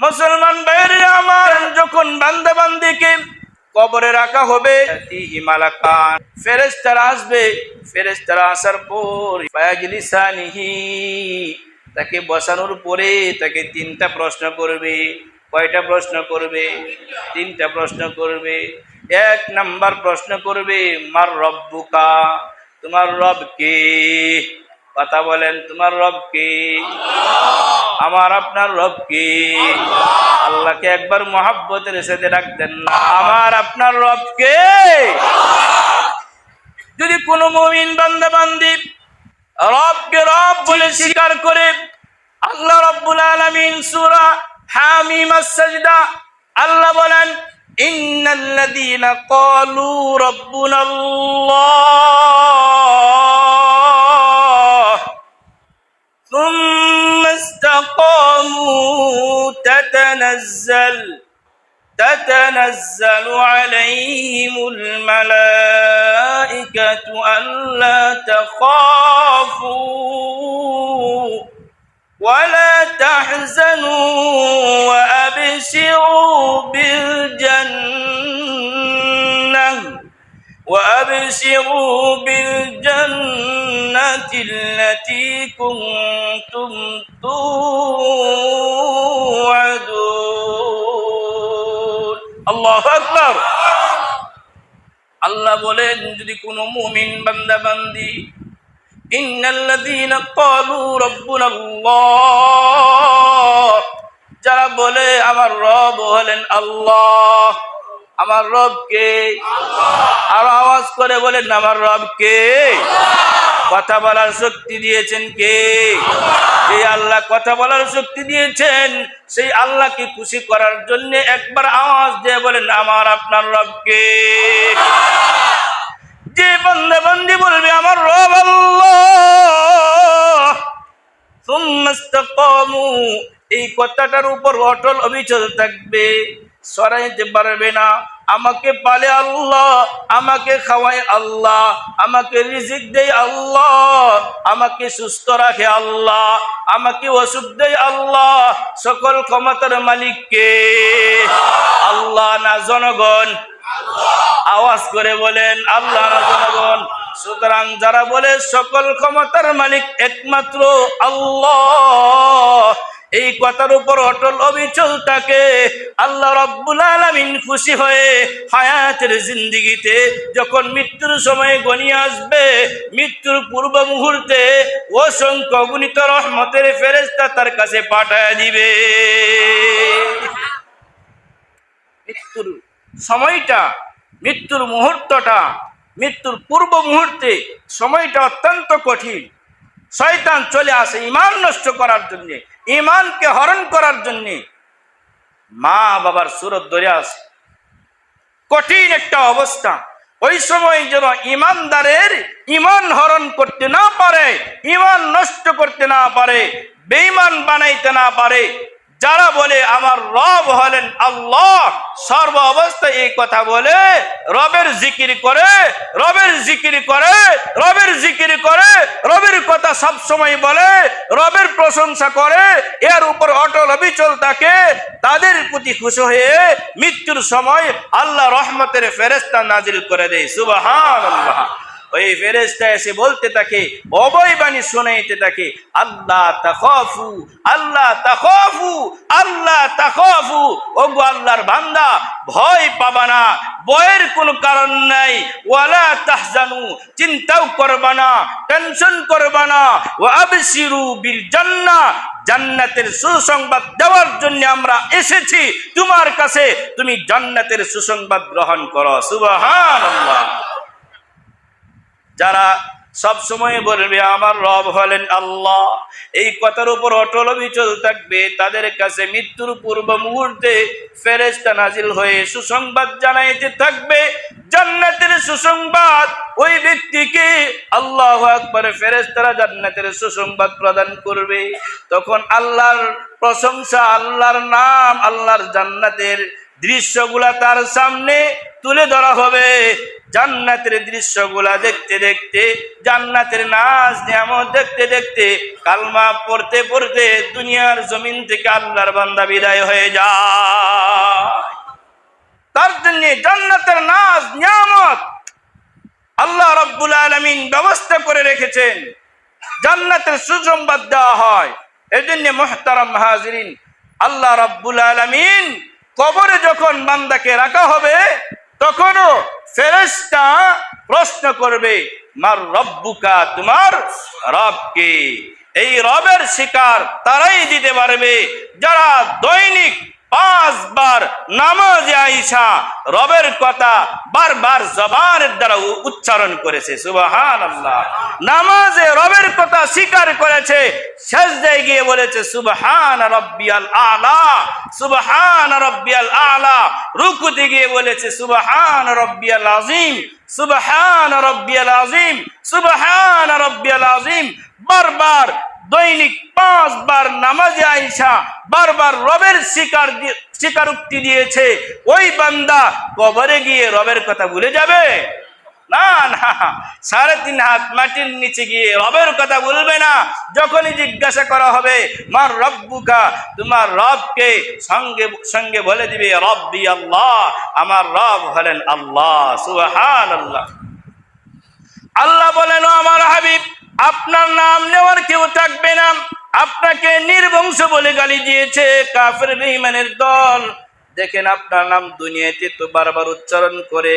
মুসলমান বাইরে আমার, যখন বান্দা বান্দিকে কবরে রাখা হবে হিমালাকান ফেরেস্তারা আসবে ফেরেস্তারা আসার পর ফায়াজলিসানিহি তাকে বসানোর পরে তাকে তিনটা প্রশ্ন করবে। কয়টা প্রশ্ন করবে? তিনটা প্রশ্ন করবে। এক নাম্বার প্রশ্ন করবে, মার রব্বুকা, তোমার রব কে কথা বলেন, তোমার রব কে? আমার আপনার রব কে? আল্লাহকে একবার মহাব্বতের সাথে রাখতেন না, আমার আপনার রব কে? যদি কোনো মমিন বান্দা বান্দি রবকে রব বলে স্বীকার করে, আল্লাহ রব্বুল আলামিন সূরা হামিম আস-সাজদা, আল্লাহ বলেন, ইন্নাল্লাযীনা ক্বালু রাব্বুনাল্লাহ। ثم استقاموا تتنزل تتنزل عليهم الملائكة ألا تخافوا ولا تحزنوا وأبشروا بالجنة وأبشروا بالجنة. التي كنتم توعدون الله أكبر আল্লাহ বলেন যদি কোনো মুমিন বান্দা বান্দি ইন্নাল্লাযীনা ক্বালু রাব্বুনাল্লাহ যারা বলে আমার রব হলেন আল্লাহ আমার রব কে আর আওয়াজ করে বলেন আমার রব কে কথা বলার শক্তি দিয়েছেন কে? যে আল্লাহ কথা বলার শক্তি দিয়েছেন, সেই আল্লাহকে খুশি করার জন্য একবার আওয়াজ দিয়ে বলেন, আমার আপনার রবকে। যে বন্দে বন্দি বলবে, আমার রব আল্লাহ। এই কথাটার উপর অটল অবিচল থাকবে, সরাইতে পারবে না। আমাকে পালে আল্লাহ, আমাকে খাওয়ায় আল্লাহ, আমাকে রিজিক দেয় আল্লাহ, আমাকে সুস্থ রাখে আল্লাহ, আমাকে অসুখ দেয় আল্লাহ, সকল ক্ষমতার মালিককে। আল্লাহ না জনগণ? আওয়াজ করে বলেন, আল্লাহ না জনগণ? সুতরাং যারা বলে সকল ক্ষমতার মালিক একমাত্র আল্লাহ এই কথার উপর অটল অবিচল থাকে। আল্লাহ রব্বুল আলামিন খুশি হয়ে হায়াতের জিন্দিগিতে যখন মৃত্যুর সময় গনিয়ে আসবে, মৃত্যুর পূর্ব মুহূর্তে অসংখ্য অগণিত রহমতের ফেরেস্তা তার কাছে পাঠায় দিবে। মৃত্যুর সময়টা, মৃত্যুর মুহূর্তটা, মৃত্যুর পূর্ব মুহূর্তে সময়টা অত্যন্ত কঠিন। শয়তান চলে আসে ইমান নষ্ট করার জন্য ইমানকে হরণ করার জন্য। মা বাবার সুরত ধরে আসে। কঠিন একটা অবস্থা। ওই সময় যেন ইমানদারের ইমান হরণ করতে না পারে ইমান নষ্ট করতে না পারে, বেঈমান বানাইতে না পারে যারা বলে আমার রব হলেন আল্লাহ, সর্ব অবস্থায় এই কথা বলে, রবের জিকির করে, রবের জিকির করে, রবের জিকির করে, রবের কথা সব সময় বলে, রবের প্রশংসা করে, এর উপর অটল অবিচল থাকে, তাদের প্রতি খুশি হয়ে মৃত্যুর সময় আল্লাহ রহমতের ফেরেস্তা নাজিল করে দেয়। আল্লাহ ওই ফেরেস্তা এসে বলতে থাকে, অবয় বাণী শোনাইতে থাকে, আল্লাহ তাখাফু আল্লাহ তাখাফু, আল্লাহ তাকফু ওগো আল্লাহর বান্দা, ভয় পাবা না, ভয়ের কোনো কারণ নাই। ওয়ালা তাহজানু, চিন্তাও করবা না, টেনশন করবা না। ও আবশিরু বিল জান্নাহ, জান্নাতের সুসংবাদ দেওয়ার জন্য আমরা এসেছি। তোমার কাছে তুমি জান্নাতের সুসংবাদ গ্রহণ করো। সুবহানাল্লাহ। যারা সব সময় বলবে, আমার রব হলেন আল্লাহ। এই কথার উপর অটল বিচল থাকবে। তাদের কাছে মৃত্যুর পূর্ব মুহূর্তে ফেরেস্তা নাজিল হয়ে সুসংবাদ জানাইতে থাকবে। জান্নাতের সুসংবাদ ওই ব্যক্তিকে আল্লাহ আকবর ফেরেস্তারা জান্নাতের সুসংবাদ প্রদান করবে। তখন আল্লাহর প্রশংসা, আল্লাহর নাম, আল্লাহর জান্নাতের দৃশ্যগুলা তার সামনে তুলে ধরা হবে। জান্নাতের দৃশ্যগুলা দেখতে দেখতে, জান্নাতের নাচ নিয়ামত দেখতে দেখতে, কালমা পড়তে পড়তে দুনিয়ার জমিন থেকে আল্লাহর বান্দা বিদায় হয়ে যায়। তার জন্য জান্নাতের নাচ নিয়ামত আল্লাহ রব্বুল আলমিন ব্যবস্থা করে রেখেছেন। জান্নাতের সুসংবাদ দেওয়া হয়। এই জন্য মোহতারাম হাজরিন, আল্লাহ রব্বুল আলমিন কবরে যখন বান্দাকে রাখা হবে, তখনও ফেরেশতা প্রশ্ন করবে, মার রব্বুকা, তোমার রবকে? এই রবের শিকার তারাই দিতে পারবে, যারা দৈনিক পাঁচবার নামাজে আইসা রবের কথা বারবার জবানের দ্বারা উচ্চারণ করেছে সুবাহান আল্লাহ নামাজে রবের কথা স্বীকার করেছে শেষ গিয়ে বলেছে, সুবহান রব্বিয়াল আলা, সুবহান রব্বিয়াল আলা। রুকুতে গিয়ে বলেছে, সুবহান রব্বিয়াল আজিম সুবহান রব্বিয়াল আজিম সুবহান রব্বিয়াল আজিম বারবার দৈনিক পাঁচবার নামাজে আইসা বারবার রবের শিকার স্বীকারোক্তি দিয়েছে, ওই বান্দা কবরে গিয়ে রবের কথা ভুলে যাবে? না না সাড়ে তিন হাত মাটির নিচে গিয়ে রবের কথা বলবে না। যখনই জিজ্ঞাসা করা হবে, মার রব্বুকা? তোমার রবকে সঙ্গে সঙ্গে বলে দিবে, রব্বি আল্লাহ, আমার রব হলেন আল্লাহ সুবহান আল্লাহ আল্লাহ বলেন আমার হাবিব আপনার নাম নেওয়ার কেউ থাকবে না। আপনাকে নির্বংশ বলে গালি দিয়েছে কাফের বেঈমানের দল। দেখেন আপনার নাম দুনিয়াতে তো বারবার উচ্চারণ করে,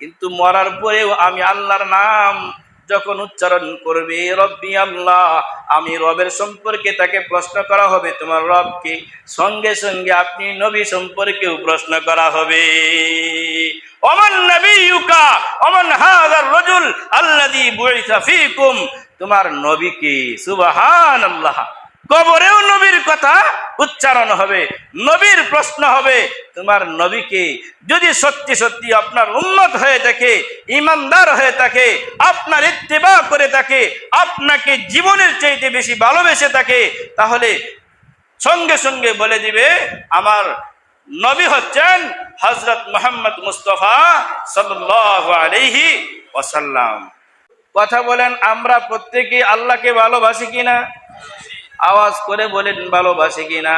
কিন্তু মরার পরেও আমি আল্লাহর নাম যখন উচ্চারণ করবে, রব্বি আল্লাহ, আমি রবের সম্পর্কে তাকে প্রশ্ন করা হবে, তোমার রবকে সঙ্গে সঙ্গে আপনি নবী সম্পর্কেও প্রশ্ন করা হবে। অমন নবী ইউকা অমন হাজার রজুল আল্লাদি বুইসা ফিকুম তোমার নবীকে সুবাহান আল্লাহ কবরেও নবীর কথা উচ্চারণ হবে, নবীর প্রশ্ন হবে, তোমার নবীকে যদি সত্যি সত্যি আপনার উন্মত হয়ে থাকে, ইমানদার হয়ে থাকে, আপনার ইত্তেবা করে থাকে, আপনাকে জীবনের চাইতে বেশি ভালোবেসে থাকে, তাহলে সঙ্গে সঙ্গে বলে দিবে, আমার নবী হচ্ছেন হজরত মোহাম্মদ মুস্তফা সাল্লাল্লাহু আলাইহি ওয়াসাল্লাম। কথা বলেন, আমরা প্রত্যেকে আল্লাহকে ভালোবাসি কিনা? আওয়াজ করে বলেন, ভালোবাসি কিনা?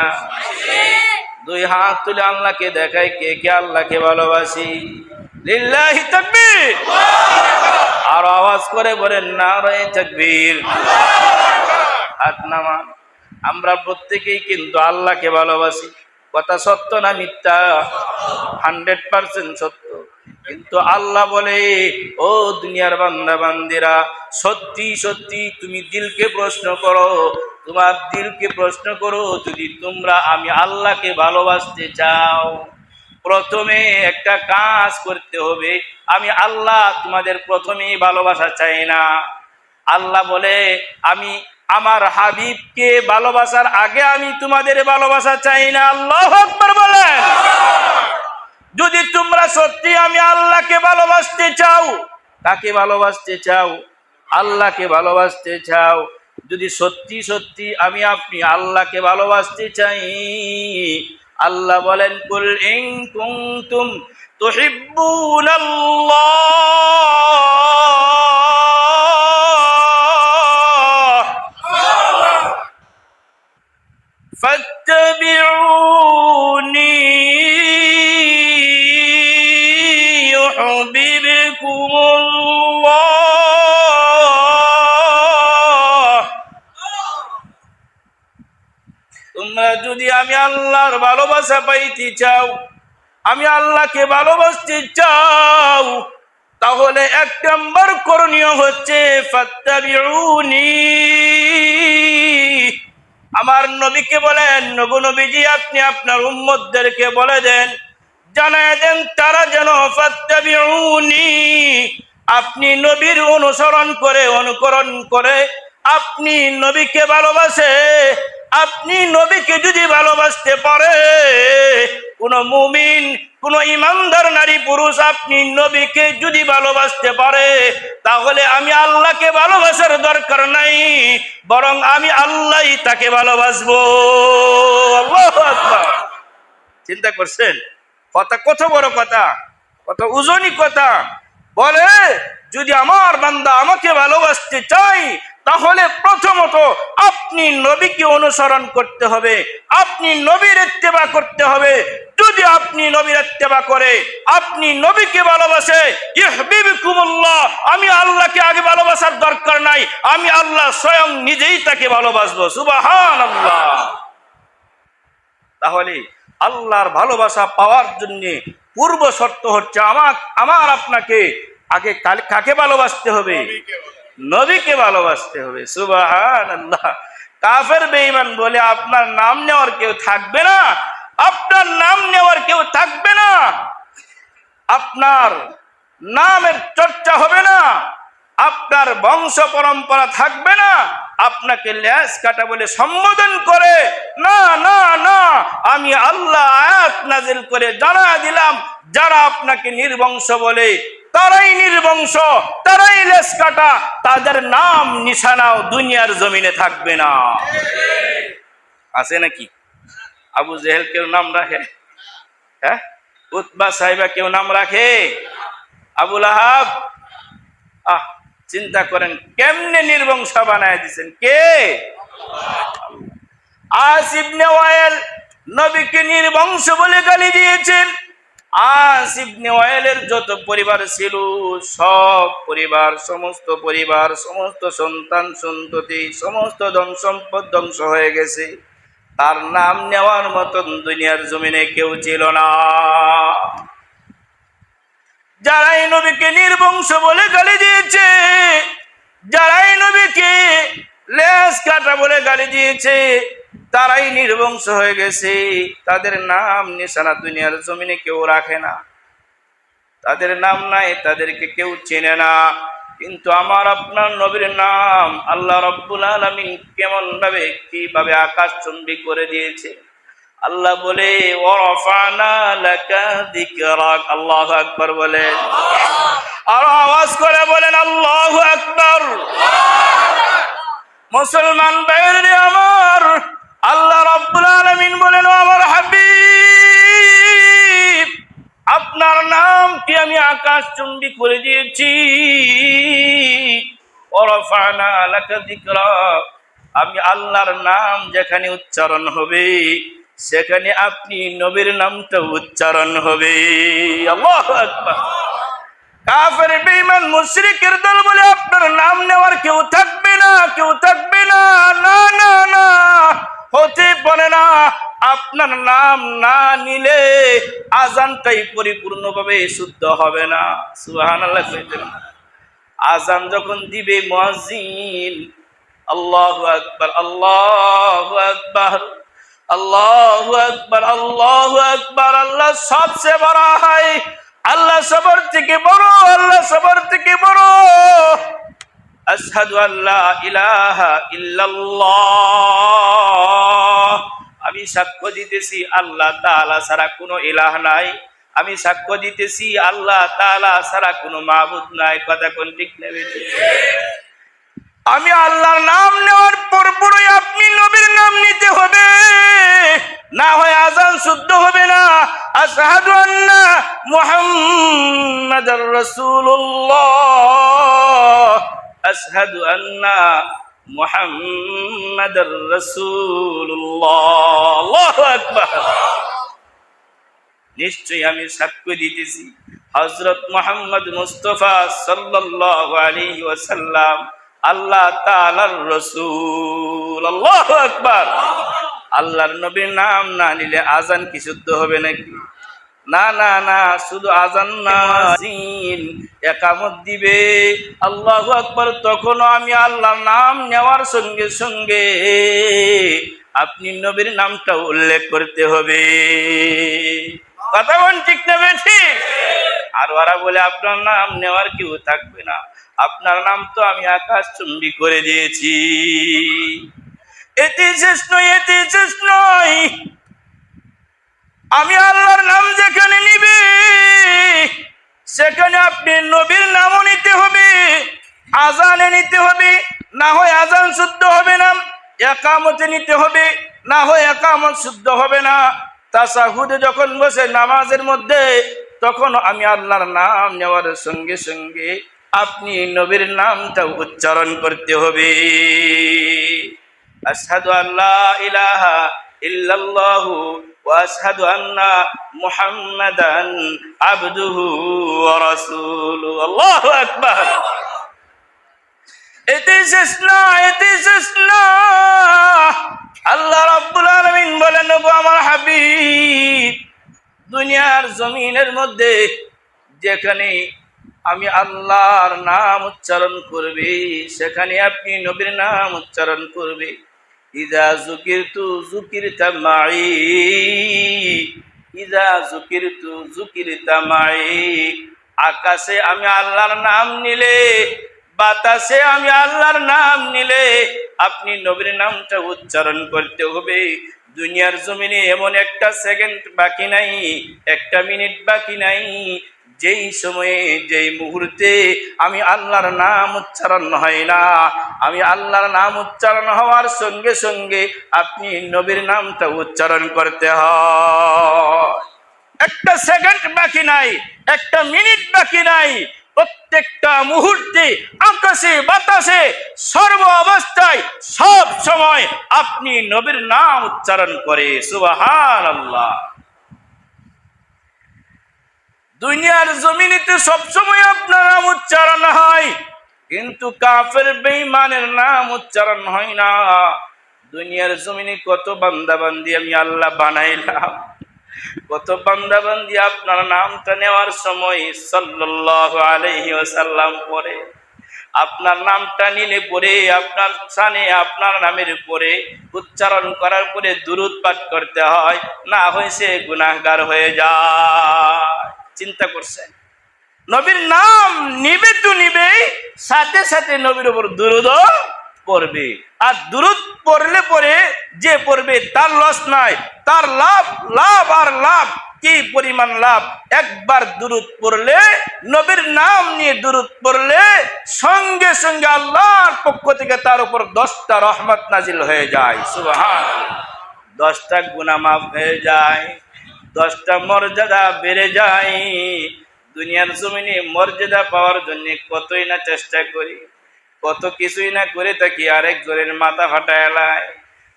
দুই হাত তুলে আল্লাহকে দেখায় কে কে আল্লাহকে ভালোবাসি। আর আওয়াজ করে বলেন না রে তাকবীর। হাত আমরা প্রত্যেকেই কিন্তু আল্লাহকে ভালোবাসি। কথা সত্য না মিথ্যা? হান্ড্রেড পার্সেন্ট সত্য। কিন্তু আল্লাহ বলে, ও দুনিয়ার বান্দা বান্দিরা সত্যি সত্যি তুমি দিলকে প্রশ্ন করো। তোমার দিলকে প্রশ্ন করো যদি তোমরা আমি আল্লাহকে ভালোবাসতে চাও। প্রথমে একটা কাজ করতে হবে, আমি আল্লাহ তোমাদের প্রথমেই ভালোবাসা চাই না। আল্লাহ বলে, আমি আমার হাবিবকে ভালোবাসার আগে আমি তোমাদের ভালোবাসা চাই না। আল্লাহ আকবার বলেন। যদি তোমরা সত্যি আমি আল্লাহকে ভালোবাসতে চাও তাকে ভালোবাসতে চাও? আল্লাহকে ভালোবাসতে চাও। যদি সত্যি সত্যি আমি আপনি আল্লাহকে ভালোবাসতে চাই, আল্লাহ বলেন, কুল ইন কুনতুম তুহিব্বুনাল্লাহ। فاتبعوني يحببكم الله তোমরা যদি আমি আল্লাহর ভালোবাসা পাইতে চাও আমি আল্লাহকে ভালোবাসতে চাও তাহলে এক নম্বর করণীয় হচ্ছে ফাত্তাবিউনি আমার নবীকে বলেন নবু নবীজি, আপনি আপনার উম্মতদেরকে বলে দেন, জানায় দেন তারা যেন আপনি নবীর অনুসরণ করে, অনুকরণ করে আপনি নবীকে ভালোবাসে। আপনি নবীকে যদি ভালোবাসতে পারে কোন মুমিন, কোন ইমানদার নারী পুরুষ আপনি নবীকে যদি ভালোবাসতে পারে, তাহলে আমি আল্লাহকে ভালোবাসার দরকার নাই, বরং আমি আল্লাহই তাকে ভালোবাসবো। চিন্তা করছেন? কথা কত বড় কথা, কত ওজনই কথা। বলে, যদি আমার বান্দা আমাকে ভালোবাসতে চাই তাহলে প্রথমত আপনি নবীকে অনুসরণ করতে হবে, আপনি নবীর ইত্তেবা করতে হবে যদি আপনি নবীর ইত্তেবা করে, আপনি নবীকে ভালোবাসে, ইহবিবকুমুল্লাহ, আমি আল্লাহকে আগে ভালোবাসার দরকার নাই, আমি আল্লাহ স্বয়ং নিজেই তাকে ভালোবাসবো, সুবহানাল্লাহ। তাহলে আল্লাহর ভালোবাসা পাওয়ার জন্য পূর্ব শর্ত হচ্ছে আমার আমার আপনাকে আগে কাকে ভালোবাসতে হবে? নবীকে ভালোবাসতে হবে সুবাহান আল্লাহ কাফের বেঈমান বলে আপনার নাম নেওয়ার কেউ থাকবে না আপনার নাম নেওয়ার কেউ থাকবে না। আপনার নামের চর্চা হবে না। আপনার বংশ পরম্পরা থাকবে না। আপনাকে ল্যাস কাটা বলে সম্বোধন করে, না না না, আমি আল্লাহ আয়াত নাজিল করে জানা দিলাম। যারা আপনাকে নির্বংশ বলে, তারাই নির্বংশ, তারাই লেস কাটা। তাদের নাম, নিশানাও দুনিয়ার জমিনে থাকবে না। আছে নাকি? আবু জেহেল কেউ নাম রাখে? হ্যাঁ? উৎবা সাহেবা কেউ নাম রাখে? আবুল আহাব? আহ, চিন্তা করেন, কেমনে নির্বংশ বানায় দিছেন? কে? আসিবনে ওয়াইল নবীকে নির্বংশ বলে গালি দিয়েছেন। আসিবনে ওয়াইলের যত পরিবার ছিল, সব পরিবার, সমস্ত পরিবার, সমস্ত সন্তান, সন্ততি, সমস্ত ধন সম্পদ ধ্বংস হয়ে গেছে। তার নাম নেওয়ার মতন দুনিয়ার জমিনে কেউ ছিল না। যারাই নবীকে নির্বংশ বলে গালি দিয়েছে, যারাই নবীকে লেস কাটা বলে গালি দিয়েছে, তারাই নির্বংশ হয়ে গেছে। তাদের নাম নিশানা দুনিয়ার জমিনে কেউ রাখে না। তাদের নাম নাই, তাদেরকে কেউ চেনে না। কিন্তু আমার আপনার নবীর নাম আল্লাহ রব্বুল আলমিন কেমন ভাবে কীভাবে আকাশ চুম্বি করে দিয়েছে? আল্লাহ বলে আল্লাহু আকবার বলেন আর আওয়াজ করে বলেন, আল্লাহ আকবার। মুসলমান বাইরে আমার, আল্লাহ রব্বুল আলামিন বলেন আমার হাবিব। আপনার নাম কি আমি আকাশ চুম্বি করে দিয়েছি। আমি আল্লাহর নাম যেখানে উচ্চারণ হবে, সেখানে আপনি নবীর নামটা উচ্চারণ হবে। কাফের, বেঈমান, মুশরিকের দল বলে আপনার নাম নেওয়ার কেউ থাকবে না, কেউ থাকবে না না না না। হতে পারে না। আপনার নাম না নিলে আজানটাই পরিপূর্ণভাবে শুদ্ধ হবে না। সুবহানাল্লাহ কইতেন আজান যখন দিবে মুয়াজ্জিন, আল্লাহু আকবার আল্লাহু আকবার আল্লাহু আকবার আল্লাহু আকবার, আল্লাহ সবচেয়ে বড় হয় আল্লাহ সবার থেকে বড়, আল্লাহ সবার থেকে বড়। আশহাদু আল্লাহ ইলাহা ইল্লাল্লাহ। আমি সাক্ষ্য দিতেছি, আল্লাহ তাআলা ছাড়া কোনো ইলাহ নাই। আমি সাক্ষ্য দিতেছি, আল্লাহ তাআলা ছাড়া কোনো মাহবুদ নাই। কথা কোন ঠিক নেবে আমি আল্লাহর নাম নেওয়ার পর পরই আপনি নবীর নাম নিতে হবে। না হয় আজান শুদ্ধ হবে না। আশহাদু আন্না মুহাম্মাদার রাসূলুল্লাহ। আশহাদু আন্না মুহাম্মাদার রাসূলুল্লাহ। আল্লাহু নিশ্চয়ই আমি সাক্ষ্য দিতেছি। হজরত মোহাম্মদ মুস্তফা সাল্লাল্লাহু আলাইহি ওয়াসাল্লাম আল্লাহ তাআলার রাসূল। আল্লাহু আকবার। আল্লাহর নবীর নাম না নিলে আজান কি শুদ্ধ হবে নাকি? না না না, শুধু আজান না একামত দিবে। আল্লাহু আকবার, তখনও আমি আল্লাহর নাম নেওয়ার সঙ্গে সঙ্গে আপনি নবীর নামটা উল্লেখ করতে হবে। কথা বল ঠিক না ঠিক? আর ওরা বলে, আপনার নাম নেওয়ার কেউ থাকবে না। আপনার নাম তো আমি আকাশ চুম্বি করে দিয়েছি। এতে শেষ নয় এতে শেষ নয়। আমি আল্লাহর নাম যেখানে নিবে, সেখানে আপনি নবীর নামও নিতে হবে, আজানে নিতে হবে, না হয় আজান শুদ্ধ হবে না, একামতে নিতে হবে, না হয় একামত শুদ্ধ হবে না। তাসাহুদে যখন বসে নামাজের মধ্যে, তখন আমি আল্লাহর নাম নেওয়ার সঙ্গে সঙ্গে আপনি নবীর নামটা উচ্চারণ করতে হবে। আশহাদু আল্লাহ ইলাহা ইল্লাল্লাহু আন্না মুহাম্মাদান আবদুহু ওয়া রাসূলুহু আল্লাহু আকবার এতে শেষ না এতে শেষ না আমার হাবিব, দুনিয়ার জমিনের মধ্যে যেখানে আমি আল্লাহর নাম উচ্চারণ করবে, সেখানে আপনি নবীর নাম উচ্চারণ করবে। আকাশে আমি আল্লাহর নাম নিলে, বাতাসে আমি আল্লাহর নাম নিলে, আপনি নবীর নামটা উচ্চারণ করতে হবে। দুনিয়ার জমিনে এমন একটা সেকেন্ড বাকি নাই, একটা মিনিট বাকি নাই যেই সময়ে, যেই মুহূর্তে আমি আল্লাহর নাম উচ্চারণ হয় না, আমি আল্লাহর নাম উচ্চারণ হওয়ার সঙ্গে সঙ্গে আপনি নবীর নামটা উচ্চারণ করতে হয়। একটা সেকেন্ড বাকি নাই, একটা মিনিট বাকি নাই, প্রত্যেকটা মুহূর্তে, আকাশে, বাতাসে, সর্ব অবস্থায়, সব সময় আপনি নবীর নাম উচ্চারণ করে সুবাহান আল্লাহ দুনিয়ার জমিনিতে সবসময় আপনার নাম উচ্চারণ হয়। কিন্তু কাফের বেঈমানের নাম উচ্চারণ হয় না। দুনিয়ার জমিনে কত বান্দাবান্দি আমি আল্লাহ বানাইলাম। কত বান্দাবান্দি আপনার নামটা নেওয়ার সময় সাল্লাল্লাহু আলাইহি ওয়াসাল্লাম পরে, আপনার নামটা নিলে পরে, আপনার সানে আপনার নামের পরে উচ্চারণ করার পরে দুরুদ পাঠ করতে হয়। না হয়েছে গুনাহগার হয়ে যায়। চিন্তা করছেন নবীর নাম নিবে তো নিবে, সাথে সাথে নবীর উপর দুরুদ পড়বে। আর দুরুদ পড়লে পরে যে পড়বে, তার লস নাই। তার লাভ লাভ আর লাভ, কি পরিমাণ লাভ? একবার দুরুদ পড়লে, নবীর নাম নিয়ে দুরুদ পড়লে, সঙ্গে সঙ্গে আল্লাহর পক্ষ থেকে তার উপর দশটা রহমত নাজিল হয়ে যায়। সুবহান দশটা গুনাহ মাফ হয়ে যায়। দশটা মর্যাদা বেড়ে যায়। দুনিয়ার জমিনে মর্যাদা পাওয়ার জন্য কতই না চেষ্টা করি, কত কিছুই না করে থাকি আরেকজনের মাথা ফাটায় এলায়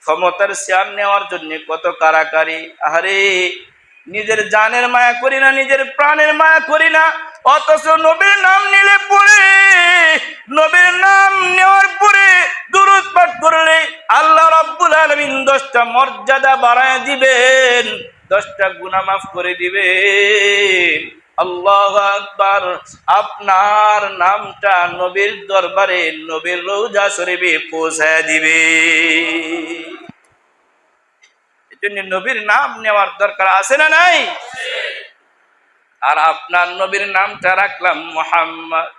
ক্ষমতার শেয়ার নেওয়ার জন্য কত কারাকারি আরে নিজের জানের মায়া করি না, নিজের প্রাণের মায়া করি না, অথচ নবীর নাম নিলে পরে নবীর নাম নেওয়ার পরে দুরুদ পাঠ করলে আল্লাহ রাব্বুল আলামিন দশটা মর্যাদা বাড়ায় দিবেন। দশটা গুনাহ মাফ করে দিবেন। আল্লাহ আকবার। আপনার নামটা নবীর দরবারে নবীর রৌজা শরীফে পৌঁছায় দিবে। এজন্য নবীর নাম নেওয়ার দরকার আছে না নাই? আর আপনার নবীর নামটা রাখলাম মোহাম্মদ।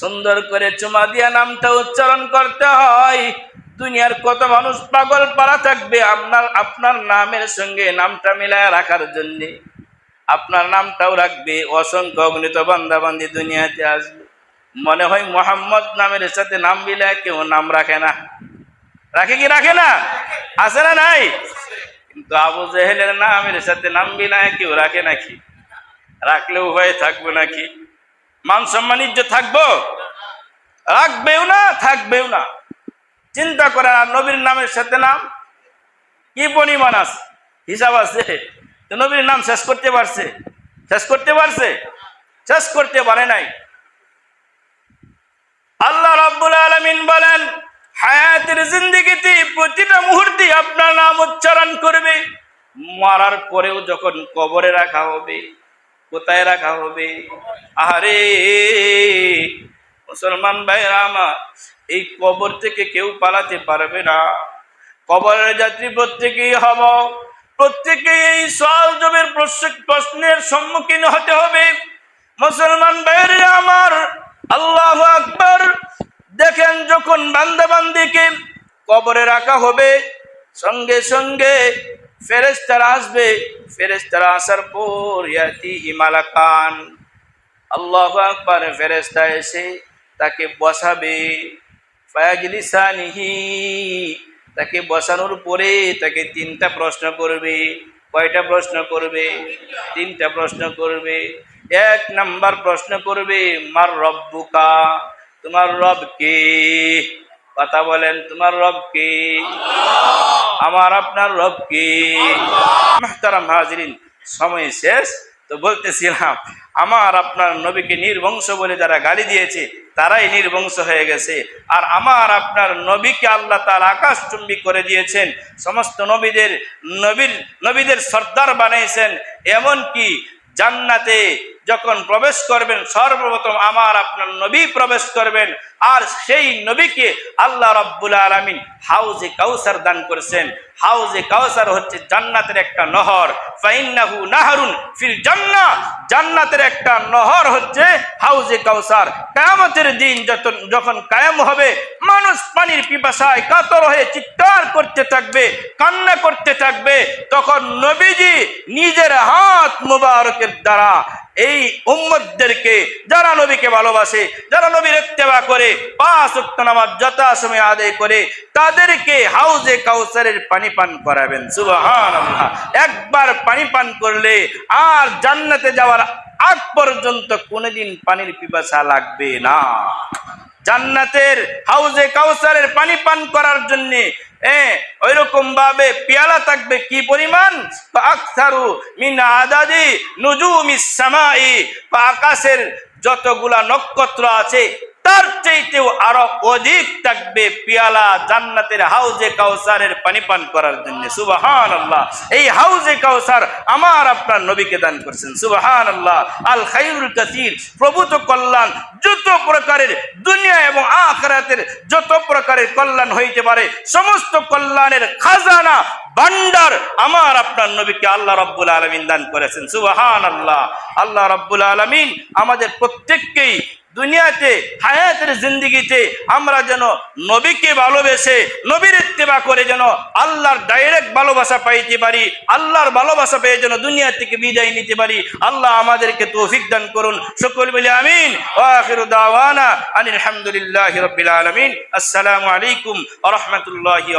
সুন্দর করে চুমা দিয়া নামটা উচ্চারণ করতে হয়। দুনিয়ার কত মানুষ পাগল পারা থাকবে আপনার আপনার নামের সঙ্গে নামটা মিলায় রাখার জন্যে। আপনার নামটাও রাখবে, অসংখ্য অগণিত বান্দাবান্দি দুনিয়াতে আসবে। মনে হয় মোহাম্মদ নামের সাথে নাম মিলায় কেউ নাম রাখে না। রাখে কি রাখে না? আছে না নাই? কিন্তু আবু জেহেলের নামের সাথে নাম মিলায় কেউ রাখে নাকি? রাখলেও হয়ে থাকবে নাকি? মান সম্মান ইজ্জত থাকব? রাখবেও না, থাকবেও না। চিন্তা করে আর নবীর নামের সাথে নাম? কি পরিমাণ আছে? হিসাব আছে? নবীর নাম শেষ করতে পারছে? শেষ করতে পারছে? শেষ করতে পারে নাই। আল্লাহ রাব্বুল আলমিন বলেন, হায়াতের জিন্দিগিতে প্রতিটা মুহূর্তে আপনার নাম উচ্চারণ করবে। মারার পরেও যখন কবরে রাখা হবে কোথায় রাখা হবে? আরে মুসলমান ভাইরা আমার, এই কবর থেকে কেউ পালাতে পারবে না। কবরের যাত্রী প্রত্যেকেই হব প্রত্যেকে এই জবের প্রশ্ন- প্রশ্নের সম্মুখীন হতে হবে। মুসলমান ভাইরা আমার, আল্লাহ আকবর, দেখেন যখন বান্দা বান্দিকে কবরে রাখা হবে, সঙ্গে সঙ্গে ফেরেস্তারা আসবে ফেরেস্তারা আসার পর ইয়াতি হিমালাকান আল্লাহ আকবার ফেরেস্তা এসে তাকে বসাবে। ফায়াজলিসানিহি, তাকে বসানোর পরে তাকে তিনটা প্রশ্ন করবে। কয়টা প্রশ্ন করবে? তিনটা প্রশ্ন করবে। এক নাম্বার প্রশ্ন করবে, মার রব্বুকা, তোমার রব কে? কথা বলেন, তোমার রব কে? আমার আপনার রব কে? হাজরিন, সময় শেষ। তো বলতেছিলাম, আমার আপনার নবীকে নির্বংশ বলে যারা গালি দিয়েছে, তারাই নির্বংশ হয়ে গেছে। আর আমার আপনার নবীকে আল্লাহ তার আকাশ চুম্বি করে দিয়েছেন। সমস্ত নবীদের, নবীর, নবীদের সর্দার বানিয়েছেন। এমনকি জান্নাতে যখন প্রবেশ করবেন, সর্বপ্রথম আমার আপনার নবী প্রবেশ করবেন, আর সেই নবীকে আল্লাহ রাব্বুল আলামিন হাউজে কাউসার দান করেছেন। হাউজে কাউসার হচ্ছে জান্নাতের একটা নহর। ফাইন্নাহু নাহারুন ফিল জান্নাহ। জান্নাতের একটা নহর হচ্ছে হাউজে কাউসার। কায়ামতের দিন যত যখন কায়াম হবে, মানুষ পানির পিপাসায় কাতর হয়ে চিৎকার করতে থাকবে, কান্না করতে থাকবে। তখন নবীজি নিজের হাত মুবারকের দ্বারা এই উম্মদদেরকে যারা নবীকে ভালোবাসে, যারা নবীর ইত্তেবা করে, পাঁচ ওয়াক্ত নামাজ যথাসময়ে আদায় করে, তাদেরকে হাউজে কাউসারের পানি পান করাবেন। সুবহানাল্লাহ। একবার পানি পান করলে আর জান্নাতে যাওয়ার আগ পর্যন্ত কোনোদিন পানির পিপাসা লাগবে না। জান্নাতের হাউজে কাউসারের পানি পান করার জন্য। ওইরকম ভাবে পেয়ালা থাকবে কি পরিমাণ? আকাশের যতগুলা নক্ষত্র আছে তার চাইতেও আরও অধিক থাকবে পিয়ালা জান্নাতের হাউজে কাউসারের পানি পান করার জন্য। সুবাহান আল্লাহ এই হাউজে কাউসার আমার আপনার নবীকে দান করছেন। সুবাহান আল্লাহ আল খাইরুল কাসির, প্রভূত কল্যাণ যত প্রকারের দুনিয়া এবং আখরাতের যত প্রকারের কল্যাণ হইতে পারে, সমস্ত কল্যাণের খাজানা ভান্ডার আমার আপনার নবীকে আল্লাহ রব্বুল আলমিন দান করেছেন। সুবাহান আল্লাহ আল্লাহ রব্বুল আলমিন আমাদের প্রত্যেককেই দুনিয়াতে, হায়াতের জিন্দিগিতে আমরা যেন নবীকে ভালোবেসে, নবীর ইত্তেবা করে যেন আল্লাহর ডাইরেক্ট ভালোবাসা পাইতে পারি, আল্লাহর ভালোবাসা পেয়ে যেন দুনিয়া থেকে বিদায় নিতে পারি। আল্লাহ আমাদেরকে তৌফিক দান করুন। সকল বলে আমিন। ওয়াখির দাওয়ানা আনিল হামদুলিল্লাহি রাব্বিল আলামিন। আসসালামু আলাইকুম রাহমাতুল্লাহি